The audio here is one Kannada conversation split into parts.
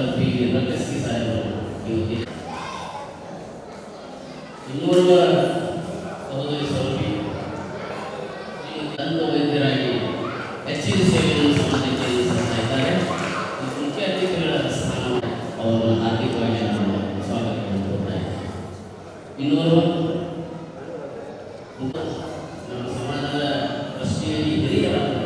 ರಕ್ಷಿಸಿ ಸಾಯಿತು ಇನ್ನೋರ್ವ ಸಹೋದರಿ ಸ್ವರೂಪಿ ದಂತ ವೈದ್ಯರಾಗಿ ಹೆಚ್ಚಿನ ಸೇವೆಯನ್ನು ಸಮಾಜಕ್ಕೆ ಸಲ್ಲಿಸ್ತಾ ಇದ್ದಾರೆ ಮುಖ್ಯ ಅತಿಥಿಗಳ ಸ್ಥಾನ ಅವರನ್ನು ಹಾರ್ದಿಕವಾಗಿ ನಾನು ಸ್ವಾಗತವನ್ನು ಕೊಡ್ತಾ ಇದ್ದೇನೆ ಇನ್ನೋರ್ವ ನಮ್ಮ ಸಮಾಜದ ಪ್ರಶ್ನೆಯಲ್ಲಿ ಹಿರಿಯರಾದ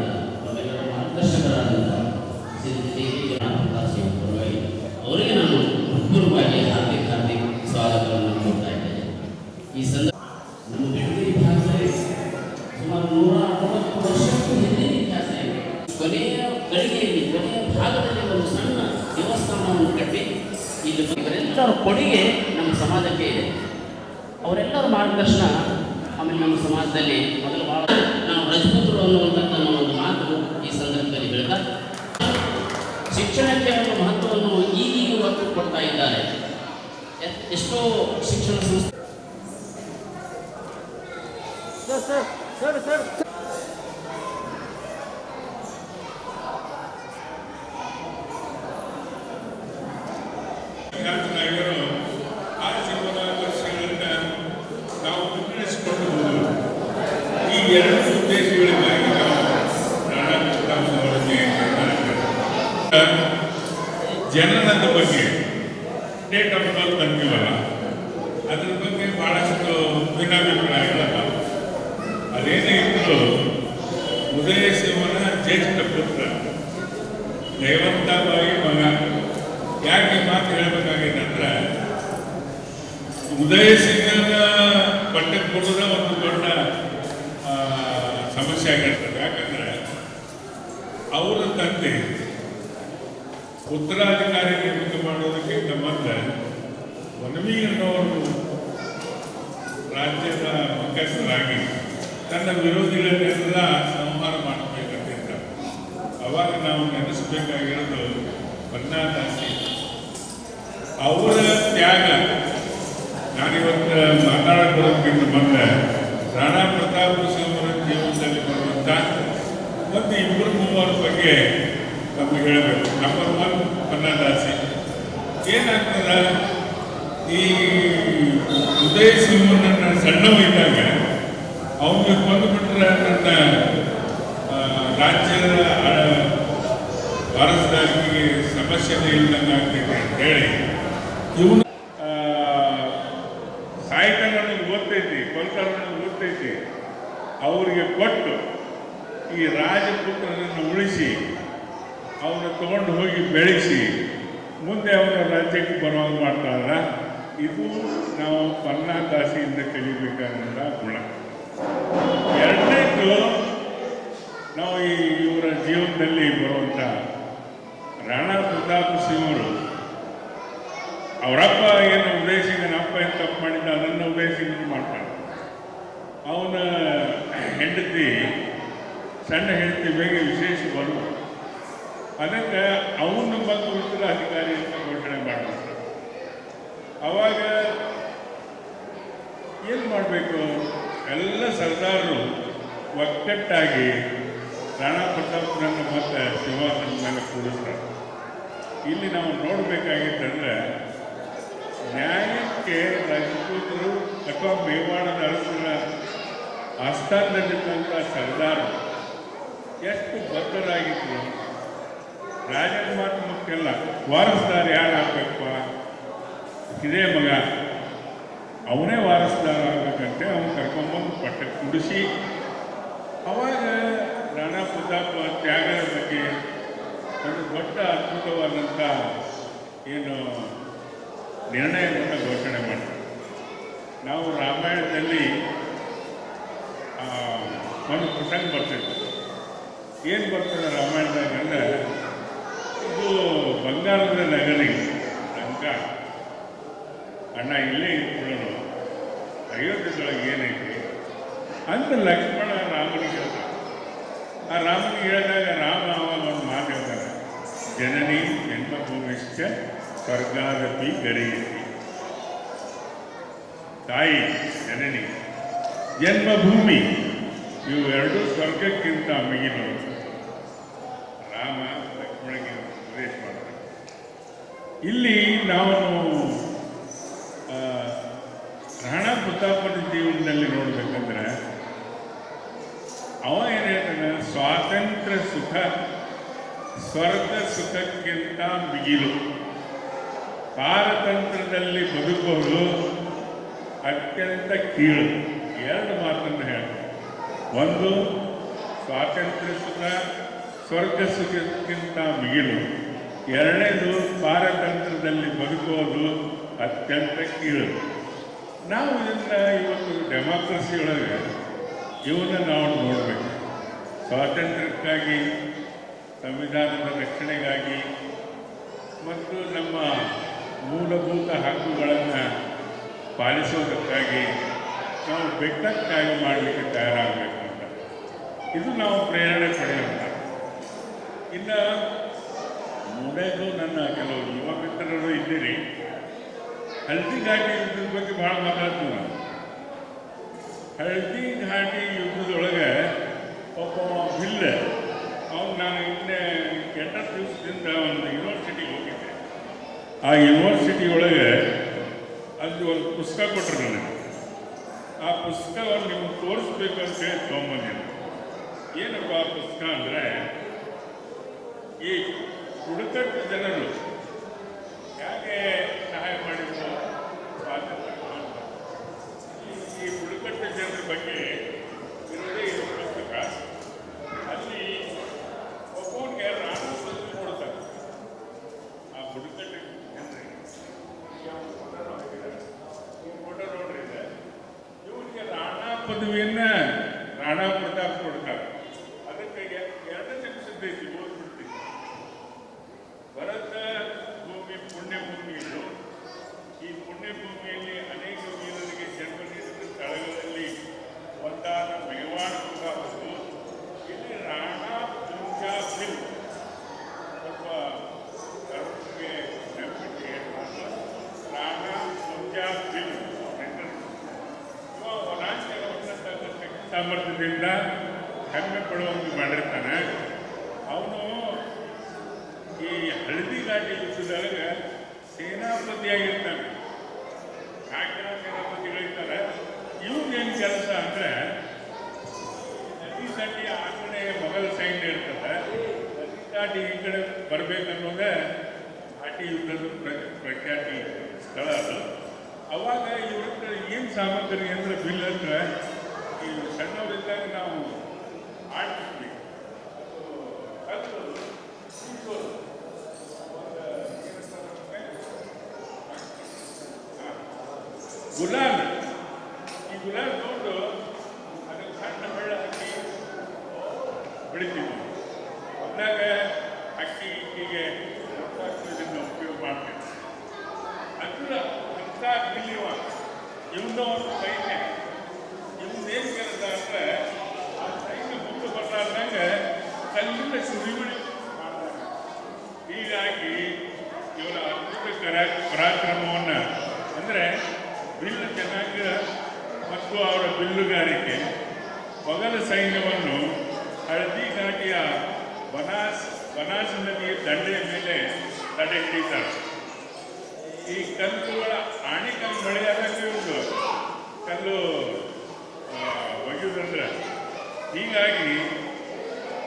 ಇವರೆಲ್ಲರ ಕೊಡುಗೆ ನಮ್ಮ ಸಮಾಜಕ್ಕೆ ಇದೆ. ಅವರೆಲ್ಲರ ಮಾರ್ಗದರ್ಶನ ಆಮೇಲೆ ನಮ್ಮ ಸಮಾಜದಲ್ಲಿ ಮೊದಲು ಭಾಳ ನಾವು ರಜಪೂತರು ಅನ್ನುವಂಥದ್ದು ನಮ್ಮ ಒಂದು ಮಾತು ಈ ಸಂದರ್ಭದಲ್ಲಿ ಹೇಳ್ತಾ ಶಿಕ್ಷಣಕ್ಕೆ ಒಂದು ಮಹತ್ವವನ್ನು ಈಗೀಗ ಒತ್ತು ಕೊಡ್ತಾ ಇದ್ದಾರೆ. ಎಷ್ಟೋ ಶಿಕ್ಷಣ ಸಂಸ್ಥೆ ನಾಯಕರು ಆ ಜೀವನ ವರ್ಷಗಳಿಂದ ನಾವು ಮುನ್ನಡೆಸಿಕೊಂಡು ಹೋದೆವು. ಈ ಎರಡು ಉದ್ದೇಶಗಳಿಗಾಗಿ ನಾವು ನಾನಾ ಫಲಿತಾಂಶಗಳನ್ನು ಜನನದ ಬಗ್ಗೆ ಡೇಟ್ ಆಫ್ ಬರ್ತ್ ಅಂತೀವಲ್ಲ ಅದ್ರ ಬಗ್ಗೆ ಭಾಳಷ್ಟು ಭಿನ್ನಾಭಿಪ್ರಾಯಗಳಲ್ಲ ಅದೇನೇ ಇದ್ರು ಉದಯ ಶಿವನ ಜ್ಯೇಷ್ಠ ಪುತ್ರ. ದೈವಂತವಾಗಿ ಮಗ. ಯಾಕೆ ಮಾತು ಹೇಳ್ಬೇಕಾಗಿದೆ ಅಂದ್ರೆ, ಉದಯ ಸಿಂಗನ ಪಟ್ಟಕ್ಕೆ ಕೊಡೋದ ಒಂದು ದೊಡ್ಡ ಸಮಸ್ಯೆ ಆಗಿರ್ತದೆ. ಯಾಕಂದ್ರೆ, ಅವರ ತಂದೆ ಉತ್ತರಾಧಿಕಾರಿ ನೇಮಕ ಮಾಡೋದಕ್ಕಿಂತ ಮೊದಲು ವನವಿ ಅನ್ನೋರು ರಾಜ್ಯದ ಮುಖ್ಯಸ್ಥರಾಗಿ ತನ್ನ ವಿರೋಧಿಗಳನ್ನೆಲ್ಲ ಸಂಹಾರ ಮಾಡಬೇಕಂತಿರ್ತಾರೆ ಅವಾಗ ನಾವು ನೆನೆಸಬೇಕಾಗಿರೋದು ಪನ್ನಾದಾಸಿ ಅವರ ತ್ಯಾಗ ನಾನಿವತ್ತು ಮಾತಾಡೋದಕ್ಕಿಂತ ಮೊದಲು ರಾಣಾ ಪ್ರತಾಪ್ ಸಿಂಹರ ಜೀವನದಲ್ಲಿ ಬರುವಂಥ ಒಂದು ಇಬ್ಬರು ಮೂವರ ಬಗ್ಗೆ ನಮಗೆ ಹೇಳಬೇಕು. ನಂಬರ್ ಒನ್ ಕನ್ನದಾಸಿ ಏನಾಗ್ತದ? ಈ ಉದಯ ಸಿಮರಣ್ಣನ ಸಣ್ಣವ ಇದ್ದಾಗ ಅವನಿಗೆ ಕೊಂದುಬಿಟ್ರೆ ನನ್ನ ರಾಜ್ಯದ, ಆ- ಸಮಸ್ಯೆ ಇಲ್ಲದಂಗೆ ಅಂತ ಹೇಳಿ. ಇವನು ಸಾಹಿತ್ಯ ಓದ್ತೈತಿ ಕೊಲ್ಕರನ್ನು ಓದ್ತೈತಿ. ಅವರಿಗೆ ಕೊಟ್ಟು ಈ ರಾಜಪುತ್ರನನ್ನು ಉಳಿಸಿ ಅವನು ತಗೊಂಡು ಹೋಗಿ ಬೆಳೆಸಿ, ಮುಂದೆ ಅವನ ರಾಜ್ಯಕ್ಕೆ ಬರುವಾಗ ಮಾಡ್ತಾರ ಇದು ನಾವು ಪನ್ನಾದಾಸಿಯಿಂದ ಕಲಿಬೇಕಾದಂಥ ಗುಣ. ಎರಡನೇದು ನಾವು ಈ ಇವರ ಜೀವನದಲ್ಲಿ ಬರುವಂಥ ರಾಣಾ ಪ್ರತಾಪ್ ಸಿಂಹರು. ಅವರಪ್ಪ ಏನು ಉದಯಸಿಂಗನ ಅಪ್ಪ ಏನು ತಪ್ಪು ಮಾಡಿದ್ದ, ಅದನ್ನು ಉದಯಸಿಂಗನು ಮಾಡ್ತಾನೆ ಅವನ ಹೆಂಡತಿ, ಸಣ್ಣ ಹೆಂಡತಿ, ಬೇಗ ವಿಶೇಷ ಬರು ಅದಕ್ಕೆ ಅವನು ಬಂದು ಉತ್ತರಾಧಿಕಾರಿ ಅಂತ ಘೋಷಣೆ ಮಾಡ್ತಾರೆ ಅವಾಗ ಏನು ಮಾಡಬೇಕು? ಎಲ್ಲ ಸರ್ದಾರರು ಒಕ್ಕಟ್ಟಾಗಿ ರಾಣಾ ಪ್ರತಾಪ್ರನ್ನು ಮತ್ತೆ ಸಿಂಹಾಸನದ ಮೇಲೆ ಕೂಡಿಸ್ತಾರೆ ಇಲ್ಲಿ ನಾವು ನೋಡಬೇಕಾಗಿತ್ತಂದರೆ, ನ್ಯಾಯಕ್ಕೆ ರಾಜಪೂತರು ಅಥವಾ ಮೇವಾಡದ ಅರಸರ ಆಸ್ಥಾನದಲ್ಲಿದ್ದಂಥ ಸರ್ದಾರರು ಎಷ್ಟು ಬದ್ಧರಾಗಿದ್ರು. ರಾಜನ ಮಾತು ವಾರಸ್ದಾರ ಯಾರು ಆಗ್ಬೇಕಪ್ಪ ಇದೇ ಮಗ. ಅವನೇ ವಾರಸ್ದಾರ ಆಗಬೇಕಂತೆ, ಅವನು ಕರ್ಕೊಂಬಂದು ಪಟ್ಟ ಕುಡಿಸಿ ಅವಾಗ ರಾಣಾ ಪ್ರತಾಪ ತ್ಯಾಗದ ಬಗ್ಗೆ ಒಂದು ದೊಡ್ಡ ಅದ್ಭುತವಾದಂಥ ಏನು ನಿರ್ಣಯವನ್ನು ಘೋಷಣೆ ಮಾಡಿ ನಾವು ರಾಮಾಯಣದಲ್ಲಿ ಒಂದು ಪ್ರಸಂಗ ಬರ್ತೈತೆ ಏನು ಬರ್ತದೆ ರಾಮಾಯಣದಾಗ ಅಂದ್ರೆ ಇದು ಬಂಗಾರದ ನಗರಿ. ಲಂಕ ಅಣ್ಣ ಇಲ್ಲೇ ಇಟ್ಕೊಳ್ಳೋಣ ಅಯೋಧ್ಯದೊಳಗೆ ಏನೈತಿ ಅಂತ ಲಕ್ಷ್ಮಣ ರಾಮನಿಗೆ ಹೇಳ್ತಾನೆ ಆ ರಾಮನಿಗೆ ಹೇಳಿದಾಗ ರಾಮ ಅವಾಗ ಒಂದು ಮಾತು ಹೇಳ್ತಾನೆ ಜನನಿ, ಜನ್ಮಭೂಮಿಶ್ಚ ಸ್ವರ್ಗಾದಪಿ ಗಡಿಯತಿ. ತಾಯಿ, ಜನನಿ, ಜನ್ಮಭೂಮಿ, ಇವು ಎರಡು ಸ್ವರ್ಗಕ್ಕಿಂತ ಮಿಗಿಲು ರಾಮ ಇಲ್ಲಿ ನಾವು ರಾಣ ಪ್ರತಾಪನ ಜೀವನದಲ್ಲಿ ನೋಡ್ಬೇಕಂದ್ರೆ, ಅವ ಏನು ಹೇಳ್ತಾನೆ? ಸ್ವಾತಂತ್ರ್ಯ ಸುಖ, ಸ್ವರ್ಗ ಸುಖಕ್ಕಿಂತ ಮಿಗಿಲು. ಪಾರತಂತ್ರದಲ್ಲಿ ಬದುಕೋದು ಅತ್ಯಂತ ಕೀಳು. ಎರಡು ಮಾತನ್ನು ಹೇಳ್ತಾರೆ ಒಂದು, ಸ್ವಾತಂತ್ರ್ಯ ಸುಖ, ಸ್ವರ್ಗ ಸುಖಕ್ಕಿಂತ ಮಿಗಿಲು. ಎರಡನೇದು ಪಾರತಂತ್ರದಲ್ಲಿ ಬದುಕೋದು ಅತ್ಯಂತ ಕೀಳು ನಾವು ಇದನ್ನ ಇವತ್ತು ಡೆಮಾಕ್ರಸಿಯೊಳಗೆ ಇವನ್ನ ನಾವು ನೋಡಬೇಕು. ಸ್ವಾತಂತ್ರ್ಯಕ್ಕಾಗಿ, ಸಂವಿಧಾನದ ರಕ್ಷಣೆಗಾಗಿ ಮತ್ತು ನಮ್ಮ ಮೂಲಭೂತ ಹಕ್ಕುಗಳನ್ನು ಪಾಲಿಸೋದಕ್ಕಾಗಿ ನಾವು ಬೆಟ್ಟಕ್ಕಾಗಿ ಮಾಡಲಿಕ್ಕೆ ತಯಾರಾಗಬೇಕು ಅಂತ. ಇದು ನಾವು ಪ್ರೇರಣೆ ಪಡೆಯೋಣ ಇನ್ನು ಮೂಡೇದು ನನ್ನ ಕೆಲವು ಯುವ ಮಿತ್ರರು ಇದ್ದೀರಿ. ಹಲ್ದಿ ಘಾಟಿ ಯುದ್ಧದ ಬಗ್ಗೆ ಭಾಳ ಮಾತಾಡ್ತೀವಿ ನಾವು ಹಳದಿ ಘಾಟಿ ಯುದ್ಧದೊಳಗೆ ಒಬ್ಬ ಬಿಲ್ಲ ಅವ್ನು ನಾನು ಇನ್ನೇ ಕೆಟ್ಟ ದಿವಸದಿಂದ ಒಂದು ಯೂನಿವರ್ಸಿಟಿಗೆ ಹೋಗಿದ್ದೆ. ಆ ಯೂನಿವರ್ಸಿಟಿ ಒಳಗೆ ಅಲ್ಲಿ ಒಂದು ಪುಸ್ತಕ ಕೊಟ್ಟರು ನನಗೆ. ಆ ಪುಸ್ತಕವನ್ನು ನಿಮ್ಗೆ ತೋರಿಸ್ಬೇಕು ಅಂತ ಹೇಳಿ ತೊಗೊಂಬಂದಿದ್ದೆ. ಏನಪ್ಪ ಆ ಪುಸ್ತಕ ಅಂದರೆ ಈ ಬುಡಕಟ್ಟು ಜನರು ಹೇಗೆ ಸಹಾಯ ಮಾಡಿದ್ರು. ಈ- ಬುಡಕಟ್ಟು ಜನರ ಬಗ್ಗೆ ಇರೋದೇ ಇದು ಪುಸ್ತಕ. ಅಲ್ಲಿ ಒಬ್ಬನಿಗೆ ರಾಣ ಪದವಿ ಕೊಡ್ತಾರೆ ಆ ಬುಡಕಟ್ಟು ಜನರಿಗೆ ಫೋಟೋ ನೋಡ್ರಿ ಇವನಿಗೆ ರಾಣಾ ಪದವಿಯನ್ನ ರಾಣಾ ಪ್ರತಾಪ್ ಕೊಡ್ತಾರೆ. ಅದಕ್ಕೆ ಎರಡು ಓದ್ಬಿಡ್ತೀನಿ ಭರತ ಭೂಮಿ ಪುಣ್ಯ ಭೂಮಿ ಇದು. ಈ ಪುಣ್ಯ ಭೂಮಿಯಲ್ಲಿ ಅನೇಕ ವೀರರಿಗೆ ಜನ್ಮ ನೀಡಿದ ಸ್ಥಳಗಳಲ್ಲಿ ಒಂದಾದ ಇಲ್ಲಿ ರಾಣಾ ಸಾಮರ್ಥ್ಯದಿಂದ ಹೆಮ್ಮೆ ಪಡುವಂತೆ ಮಾಡಿರ್ತಾನೆ ಅವನು ಈ ಹಳದಿ ಘಾಟಿ ಯುದ್ಧದೊಳಗೆ ಸೇನಾಪತಿಯಾಗಿರ್ತಾನೆ ನಾಲ್ಕು ಜನ ಸೇನಾಪತಿಗಳಿರ್ತಾರೆ. ಇವ್ರೇನ್ ಕೆಲಸ ಅಂದ್ರೆ ನದಿ ದಾಟಿ ಆ ಕಡೆ ಮೊಘಲ್ ಸೈನ್ಯ ಇರ್ತದೆ. ನದಿ ದಾಟಿ ಈ ಕಡೆ ಬರಬೇಕನ್ನೋದೇ ಆಟಿ ಯುದ್ಧದ ಪ್ರ- ಪ್ರಖ್ಯಾತಿ ಸ್ಥಳ ಅದು. ಅವಾಗ ಇವ್ರ ಏನು ಸಾಮಗ್ರಿ ಅಂದ್ರೆ ಬಿಲ್ ಅಂದ್ರೆ ಈ ಸಣ್ಣವರಿದ್ದಾಗ ನಾವು ಆಡ್ತಿದ್ವಿ ಅದು ಸೀಸೋದು. ಒಂದು ಏನಂತಾರೆ? ಹಾ. ಗುಲಾಬ್ ಈ ಗುಲಾಬಿ ತಗೊಂಡು ಅದಕ್ಕೆ ಸಣ್ಣ ಬೆಳ್ಳ ಹಾಕಿ ಬೆಳಿತೀವಿ. ಹೊಲ್ದಾಗ ಅಕ್ಕಿ, ಇಕ್ಕಿಗೆ ಇದನ್ನು ಉಪಯೋಗ ಮಾಡ್ತೀವಿ. ಅದರ ಅಂಥ ಬಿಲ್ಲಿವ ಇವನ್ನ ಒಂದು ಸೈನ್ಯ. ಇವನ್ನೇನು ಕೆಲಸ ಅಂದ್ರೆ, ಆ ಸೈನ್ಯ ಮುಂದೆ ಬರ್ಲಾರ್ದಂಗೆ ಕಲ್ಲಿಂದ ಸುರಿಬಿಡಿ ಹೀಗಾಗಿ ಇವರ ಅದ್ಭುತ ಕರ ಪರಾಕ್ರಮವನ್ನು, ಅಂದರೆ ಬಿಲ್ಲು ಜನಾಂಗ ಮತ್ತು ಅವರ ಬಿಲ್ಲುಗಾರಿಕೆ. ಮೊಘಲ ಸೈನ್ಯವನ್ನು ಹಳದಿ ಘಾಟಿಯ ಬನಾಸ್ ಬನಾಸ್ ನದಿಯ ದಂಡೆಯ ಮೇಲೆ ತಡೆ ಹಿಡಿತಾರೆ ಈ ಕಲ್ಲುಗಳ ಆಣಿಕಲ್ಲು ಬೆಳೆಯಾದಾಗ ಇವ್ರು ಕಲ್ಲು ಒಗೆಯುವುದಂದ್ರೆ ಹೀಗಾಗಿ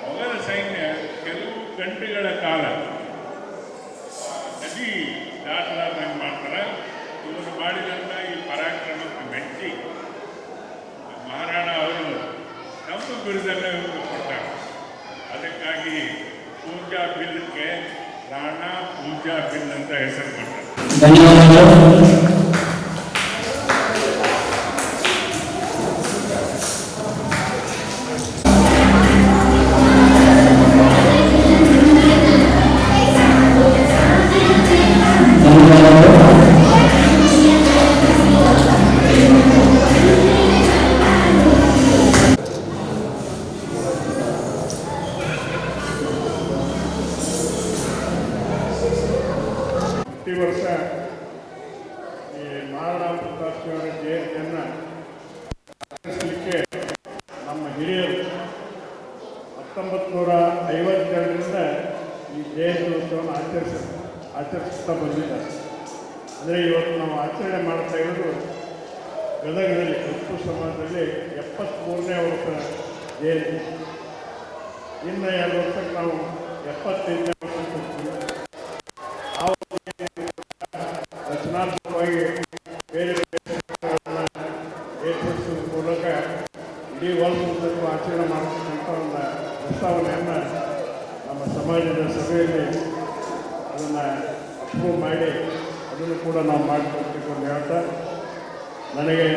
ಮೊಘಲ ಸೈನ್ಯ ಕೆಲವು ಗಂಟೆಗಳ ಕಾಲ ನದಿ ದಾಟಲಾರ್ದಂಗೆ ಮಾಡ್ತಾರೆ. ಇವರು ಮಾಡಿದಂಥ ಪರಾಕ್ರಮಕ್ಕೆ ಮೆಚ್ಚಿ ಮಹಾರಾಣ ಅವರು ತಮ್ಮ ಬಿರುದನ್ನು ಕೊಡ್ತಾರೆ ಅದಕ್ಕಾಗಿ ಪೂಜಾ ಬಿಲ್ಗೆ ರಾಣಾ ಪೂಜಾ ಬಿಲ್ ಅಂತ ಹೆಸರು ಕೊಡ್ತಾರೆ ಹತ್ತೊಂಬತ್ತು ನೂರ ಐವತ್ತೆರಡರಿಂದ ಈ ಜಯಂತಿ ಉತ್ಸವವನ್ನು ಆಚರಿಸ, ಆಚರಿಸ್ತಾ ಬಂದಿದ್ದಾರೆ. ಅಂದರೆ ಇವತ್ತು ನಾವು ಆಚರಣೆ ಮಾಡ್ತಾ ಇರೋದು ಗದಗದಲ್ಲಿ ಕಪ್ಪು ಸಮಾಜದಲ್ಲಿ ಎಪ್ಪತ್ತ್ಮೂರನೇ ವರ್ಷ ಜಯಂತಿ. ಇನ್ನು ಎರಡು ವರ್ಷಕ್ಕೆ ನಾವು ಎಪ್ಪತ್ತೈದನೇ ಪ್ರಸ್ತಾವನೆಯನ್ನು ನಮ್ಮ ಸಮಾಜದ ಸಭೆಯಲ್ಲಿ ಅದನ್ನು ಅಪ್ರೂವ್ ಮಾಡಿ ಅದನ್ನು ಕೂಡ ನಾವು ಮಾಡಿಕೊಡ್ತೀವಿ ಅಂತ ಹೇಳ್ತಾ, ನನಗೆ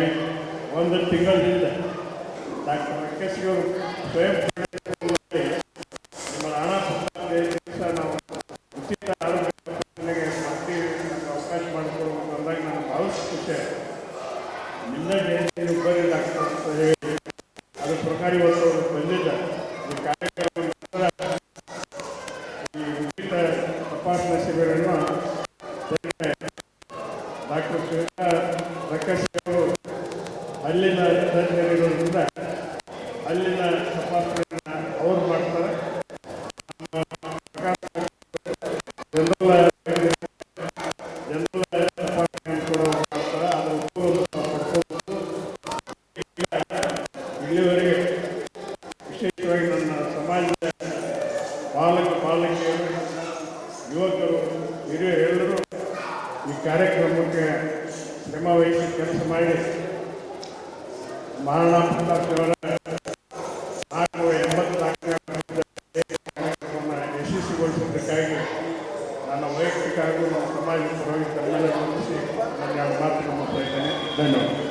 ಒಂದು ತಿಂಗಳಿಂದ ಡಾಕ್ಟರ್ ವೆಂಕಟೇಶ್ ಅವರು ಸ್ವಯಂ ಪ್ರೇರಣೆಯಲ್ಲಿ ನಿಮ್ಮ ಹಣ ದಿವಸ ನಾವು ಉಚಿತ ಆರೋಗ್ಯ ಯೋಜನೆಗೆ ಮಾಡ್ತೀವಿ ಅಂತ ಅವಕಾಶ ಮಾಡಿಕೊಡ್ಬೇಕು ಅಂದಾಗ ನನಗೆ ಭಾಳಷ್ಟು ಖುಷಿ ಆಯ್ತು ನಿನ್ನ ಜಯಂತಿ ಒಬ್ಬರೇ ಡಾಕ್ಟರ್ ಅಂತ ಹೇಳಿ ಅದು ಪ್ರಕಾರ ಇವತ್ತು ಅವರು ಬಂದಿದ್ದಾರೆ ಈ ಕಾರ್ಯಕ್ರಮ ನಂತರ ಈ ಉಚಿತ ತಪಾಸಣಾ ಶಿಬಿರವನ್ನು ಡಾಕ್ಟರ್ ಶ್ವೇತಾ ಅವರು ಅಲ್ಲಿನ ತಜ್ಞರಿರೋದ್ರಿಂದ ಅಲ್ಲಿನ ತಪಾಸಣೆಯನ್ನು ಅವ್ರು ಮಾಡ್ತಾರೆ. ಜನರಲ್ ಜನರಲ್ ಮಾಡ್ತಾರೆ ಅದರ ಉಪಯೋಗ ಪಡ್ಕೋಬೇಕು ಇಲ್ಲಿವರೆಗೆ ವಿಶೇಷವಾಗಿ ಸಮಾಜದ ಯುವಕರು ಹಿರಿಯರು ಎಲ್ಲರೂ ಈ ಕಾರ್ಯಕ್ರಮಕ್ಕೆ ಶ್ರಮ ವಹಿಸಿ ಕೆಲಸ ಮಾಡಿ ಮಹಾರಾಣಾ